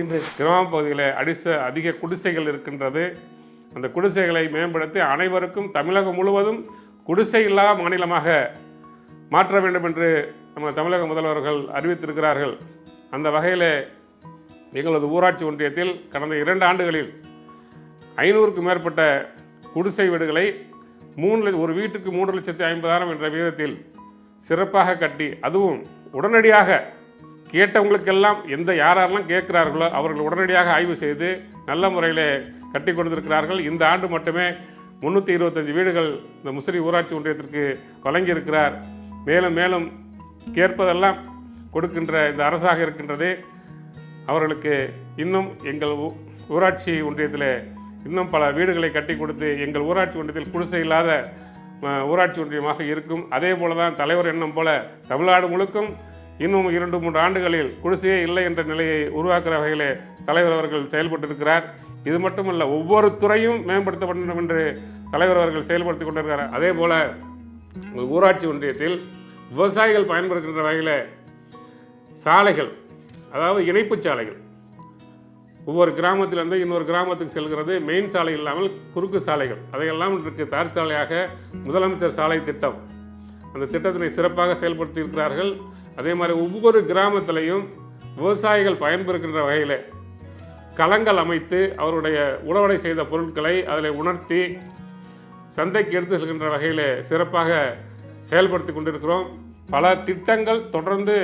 இன்று கிராம பகுதிகளில் அடிச அதிக குடிசைகள் இருக்கின்றது. அந்த குடிசைகளை மேம்படுத்தி அனைவருக்கும் தமிழகம் முழுவதும் குடிசை இல்லா மாநிலமாக மாற்ற வேண்டும் என்று நம்ம தமிழக முதல்வர்கள் அறிவித்திருக்கிறார்கள். அந்த வகையில் எங்களது ஊராட்சி ஒன்றியத்தில் கடந்த இரண்டு ஆண்டுகளில் ஐநூறுக்கும் மேற்பட்ட குடிசை வீடுகளை மூணு ஒரு வீட்டுக்கு மூன்று லட்சத்தி ஐம்பதாயிரம் என்ற விகிதத்தில் சிறப்பாக கட்டி அதுவும் உடனடியாக கேட்டவங்களுக்கெல்லாம் எந்த யாரெல்லாம் கேட்கிறார்களோ அவர்கள் உடனடியாக ஆய்வு செய்து நல்ல முறையில் கட்டி கொடுத்திருக்கிறார்கள் இந்த ஆண்டு மட்டுமே முந்நூற்றி இருபத்தஞ்சு வீடுகள் இந்த முசிறி ஊராட்சி ஒன்றியத்திற்கு வழங்கியிருக்கிறார். மேலும் மேலும் கேட்பதெல்லாம் கொடுக்கின்ற இந்த அரசாக இருக்கின்றது. அவர்களுக்கு இன்னும் எங்கள் ஊ- ஊராட்சி ஒன்றியத்தில் இன்னும் பல வீடுகளை கட்டி கொடுத்து எங்கள் ஊராட்சி ஒன்றியத்தில் குடிசை இல்லாத ஊராட்சி ஒன்றியமாக இருக்கும். அதே போல தான் தலைவர் எண்ணம் போல தமிழ்நாடு முழுக்கும் இன்னும் இரண்டு மூன்று ஆண்டுகளில் குடிசையே இல்லை என்ற நிலையை உருவாக்குற வகையிலே தலைவர் அவர்கள் செயல்பட்டிருக்கிறார். இது மட்டுமல்ல ஒவ்வொரு துறையும் மேம்படுத்த வேண்டும் என்று தலைவர் அவர்கள் செயல்படுத்தி கொண்டிருக்கிறார். அதே போல் ஊராட்சி ஒன்றியத்தில் விவசாயிகள் பயன்படுத்துகின்ற வகையில் சாலைகள் அதாவது இணைப்புச் சாலைகள் ஒவ்வொரு கிராமத்திலிருந்து இன்னொரு கிராமத்துக்கு செல்கிறது. மெயின் சாலை இல்லாமல் குறுக்கு சாலைகள் அதையெல்லாம் இன்றைக்கு தார் சாலையாக முதலமைச்சர் சாலை திட்டம் அந்த திட்டத்தினை சிறப்பாக செயல்படுத்தி இருக்கிறார்கள் அதே மாதிரி ஒவ்வொரு கிராமத்திலையும் விவசாயிகள் பயன்பெறுகின்ற வகையில் களங்கள் அமைத்து அவருடைய உழவடை செய்த பொருட்களை அதில் உணர்த்தி சந்தைக்கு எடுத்து செல்கின்ற வகையில் சிறப்பாக செயல்படுத்தி கொண்டிருக்கிறோம். பல திட்டங்கள் தொடர்ந்து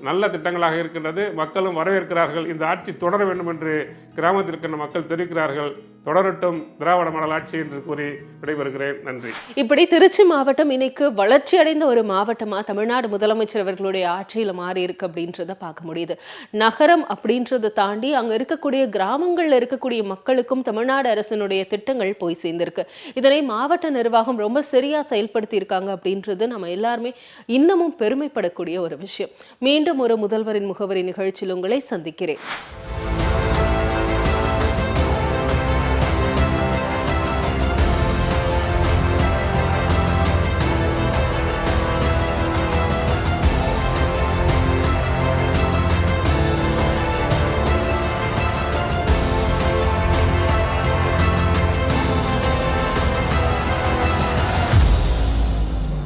நல்ல திட்டங்களாக இருக்கின்றது. மக்களும் வரவேற்கிறார்கள். இந்த ஆட்சி தொடர வேண்டும் என்று கிராமத்தில் இருக்கின்ற மக்கள் தெரிவிக்கிறார்கள். தொடரட்டும் திராவிட மாடல் ஆட்சி என்று கூறி விடைபெறுகிறேன். நன்றி. இப்படி திருச்சி மாவட்டம் இன்னைக்கு வளர்ச்சி அடைந்த ஒரு மாவட்டமா தமிழ்நாடு முதலமைச்சர் அவர்களுடைய ஆட்சியில் மாறி இருக்கு அப்படின்றத பார்க்க முடியுது. நகரம் அப்படின்றத தாண்டி அங்க இருக்கக்கூடிய கிராமங்கள்ல இருக்கக்கூடிய மக்களுக்கும் தமிழ்நாடு அரசினுடைய திட்டங்கள் போய் சேர்ந்திருக்கு. இதனை மாவட்ட நிர்வாகம் ரொம்ப சரியா செயல்படுத்தி இருக்காங்க அப்படின்றது நம்ம எல்லாருமே இன்னமும் பெருமைப்படக்கூடிய ஒரு விஷயம். மீண்டும் மீண்டும் ஒரு முதல்வரின் முகவரி நிகழ்ச்சியில் உங்களை சந்திக்கிறேன்.